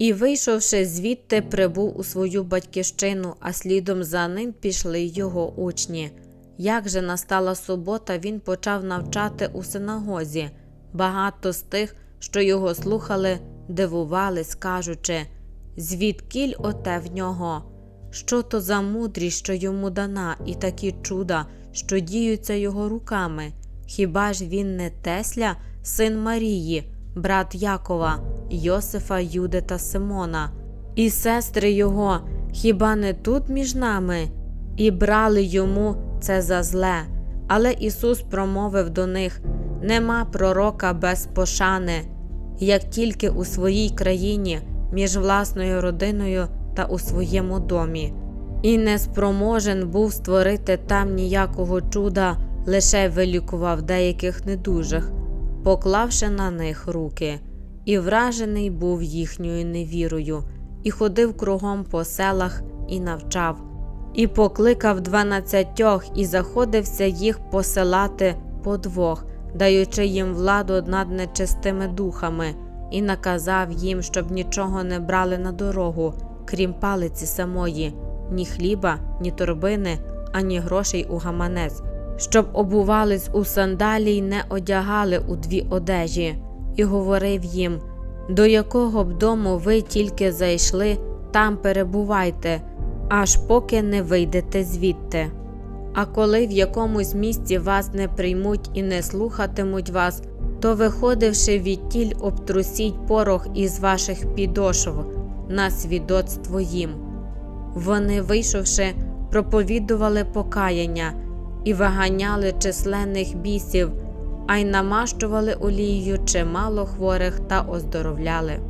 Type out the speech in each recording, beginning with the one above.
І, вийшовши звідти, прибув у свою батьківщину, а слідом за ним пішли його учні. Як же настала субота, він почав навчати у синагозі. Багато з тих, що його слухали, дивувались, кажучи, звідкіль оте в нього? Що то за мудрість, що йому дана, і такі чуда, що діються його руками? Хіба ж він не Тесля, син Марії, брат Якова, Йосифа, Юди та Симона, і сестри його, хіба не тут між нами? І брали йому це за зле. Але Ісус промовив до них: Нема пророка без пошани, як тільки у своїй країні, між власною родиною та у своєму домі. І не спроможен був створити там ніякого чуда, лише вилікував деяких недужих, поклавши на них руки, і вражений був їхньою невірою, і ходив кругом по селах і навчав, і покликав дванадцятьох, і заходився їх посилати по двох, даючи їм владу над нечистими духами, і наказав їм, щоб нічого не брали на дорогу, крім палиці самої, ні хліба, ні торбини, ані грошей у гаманець, щоб обувались у сандалії й не одягали у дві одежі, і говорив їм: до якого б дому ви тільки зайшли, там перебувайте, аж поки не вийдете звідти. А коли в якомусь місці вас не приймуть і не слухатимуть вас, то, виходивши відтіль, обтрусіть порох із ваших підошв на свідоцтво їм. Вони, вийшовши, проповідували покаяння і виганяли численних бісів, а й намащували олією чимало хворих та оздоровляли.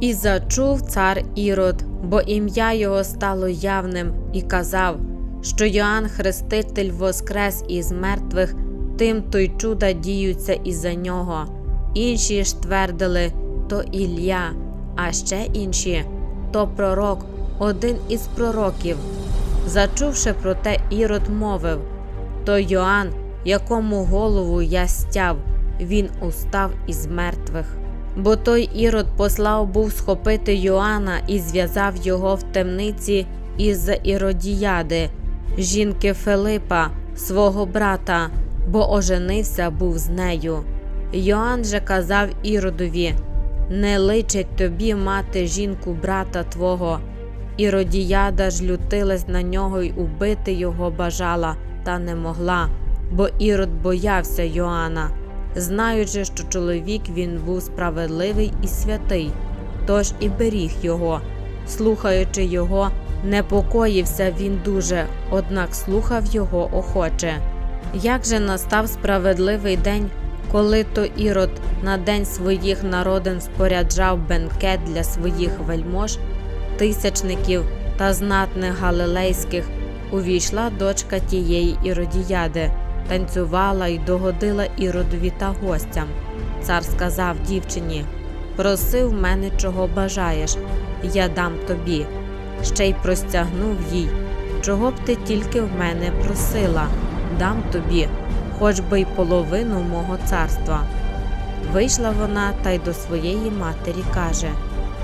І зачув цар Ірод, бо ім'я його стало явним, і казав, що Йоанн Хреститель воскрес із мертвих, тим то й чуда діються із-за нього. Інші ж твердили то Ілля, а ще інші то пророк, один із пророків. Зачувши про те, Ірод мовив то Йоанн, якому голову я стяв, він устав із мертвих. Бо той Ірод послав був схопити Йоанна і зв'язав його в темниці із Іродіяди, жінки Филипа, свого брата, бо оженився був з нею. Йоанн же казав Іродові: Не личить тобі мати жінку брата твого. Іродіяда ж лютилась на нього й убити його бажала, та не могла, бо Ірод боявся Йоанна, знаючи, що чоловік він був справедливий і святий, тож і беріг його. Слухаючи його, непокоївся він дуже, однак слухав його охоче. Як же настав справедливий день, коли то Ірод на день своїх народин споряджав бенкет для своїх вельмож, тисячників та знатних галилейських, увійшла дочка тієї Іродіяди, танцювала й догодила Іродові та гостям. Цар сказав дівчині: Проси в мене, чого бажаєш, я дам тобі. Ще й простягнув їй, чого б ти тільки в мене просила, дам тобі, хоч би й половину мого царства. Вийшла вона та й до своєї матері каже,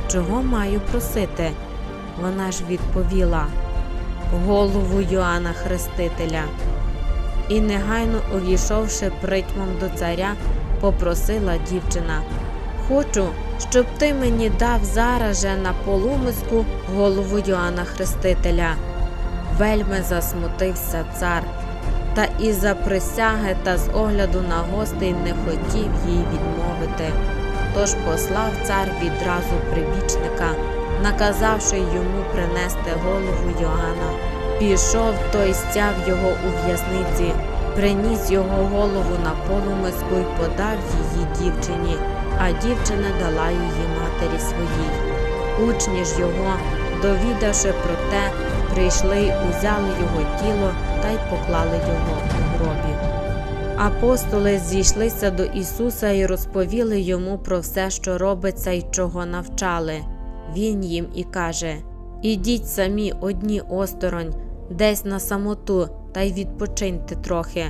чого маю просити. Вона ж відповіла голову Йоанна Хрестителя. І негайно увійшовши притьмом до царя, попросила дівчина Хочу, щоб ти мені дав зараз же на полумиску голову Йоанна Хрестителя. Вельми засмутився цар, та і за присяги та з огляду на гостей не хотів їй відмовити. Тож послав цар відразу прибічника, наказавши йому принести голову Йоанна. Пішов той, стяв його у в'язниці, приніс його голову на полумиску й подав її дівчині, а дівчина дала її матері своїй. Учні ж його, довідавши про те, прийшли й узяли його тіло та й поклали його у гробі. Апостоли зійшлися до Ісуса і розповіли йому про все, що робиться й чого навчали. Він їм і каже: Ідіть самі одні осторонь, десь на самоту, та й відпочиньте трохи,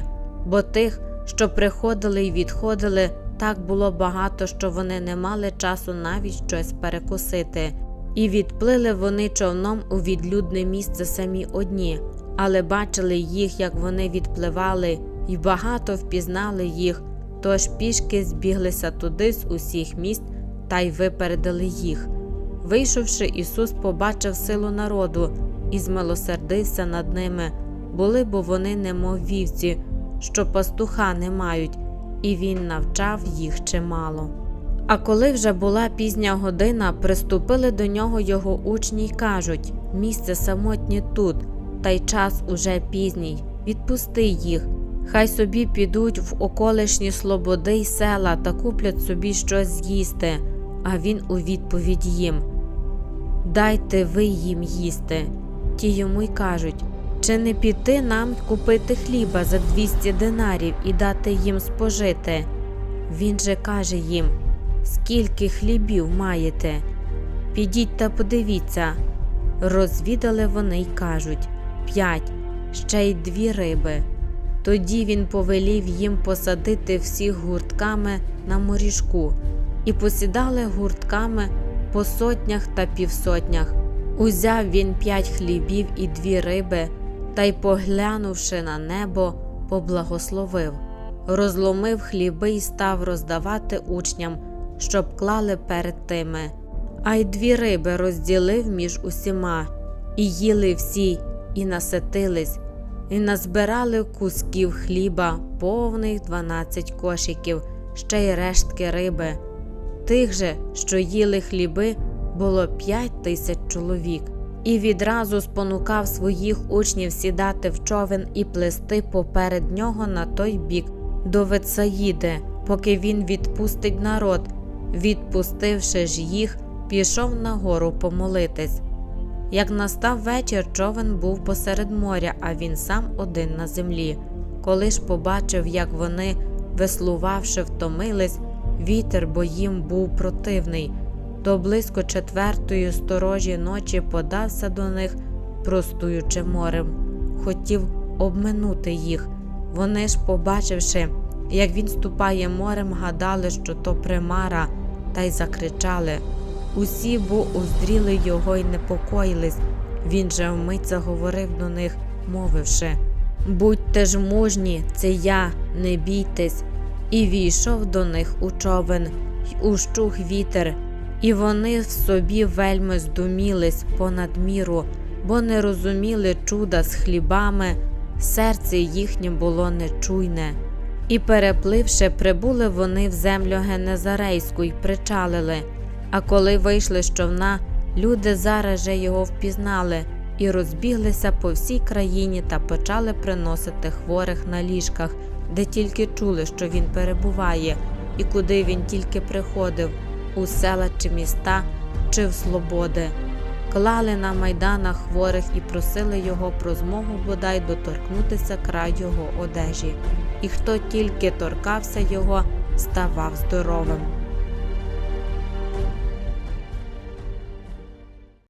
бо тих, що приходили й відходили, так було багато, що вони не мали часу навіть щось перекусити. І відплили вони човном у відлюдне місце самі одні, але бачили їх, як вони відпливали, і багато впізнали їх, тож пішки збіглися туди з усіх міст та й випередили їх. Вийшовши, Ісус побачив силу народу і змилосердився над ними, були бо вони немов вівці, що пастуха не мають, і він навчав їх чимало. А коли вже була пізня година, приступили до нього його учні й кажуть: місце самотнє тут, та й час уже пізній. Відпусти їх. Хай собі підуть в околишні слободи й села та куплять собі щось з'їсти. А він у відповідь їм: Дайте ви їм їсти. Ті йому й кажуть: чи не піти нам купити хліба за 200 динарів і дати їм спожити? Він же каже їм: Скільки хлібів маєте? Підіть та подивіться. Розвідали вони й кажуть п'ять, ще й дві риби. Тоді він повелів їм посадити всіх гуртками на моріжку, і посідали гуртками по сотнях та півсотнях. Узяв він п'ять хлібів і дві риби, та й, поглянувши на небо, поблагословив, розломив хліби і став роздавати учням, щоб клали перед тими. А й дві риби розділив між усіма, і їли всі, і наситились, і назбирали кусків хліба, повних дванадцять кошиків, ще й рештки риби. Тих же, що їли хліби, було п'ять тисяч чоловік, і відразу спонукав своїх учнів сідати в човен і плести поперед нього на той бік до Ветсаїди, поки він відпустить народ. Відпустивши ж їх, пішов на гору помолитись. Як настав вечір, човен був посеред моря, а він сам один на землі. Коли ж побачив, як вони, веслувавши, втомились, вітер, бо їм був противний, то близько четвертої сторожі ночі подався до них, простуючи морем, хотів обминути їх. Вони ж, побачивши, як він ступає морем, гадали, що то примара, та й закричали. Усі бо уздріли його й непокоїлись. Він же вмить заговорив до них, мовивши Будьте ж мужні, це я, не бійтесь. І війшов до них у човен, й ущух вітер, і вони в собі вельми здумілись понад міру, бо не розуміли чуда з хлібами, серце їхнє було нечуйне. І, перепливши, прибули вони в землю Генезарейську й причалили. А коли вийшли з човна, люди зараз же його впізнали і розбіглися по всій країні та почали приносити хворих на ліжках, де тільки чули, що він перебуває, і куди він тільки приходив, у села чи міста, чи в слободи. Клали на майданах хворих і просили його про змогу бодай доторкнутися край його одежі, і хто тільки торкався його, ставав здоровим.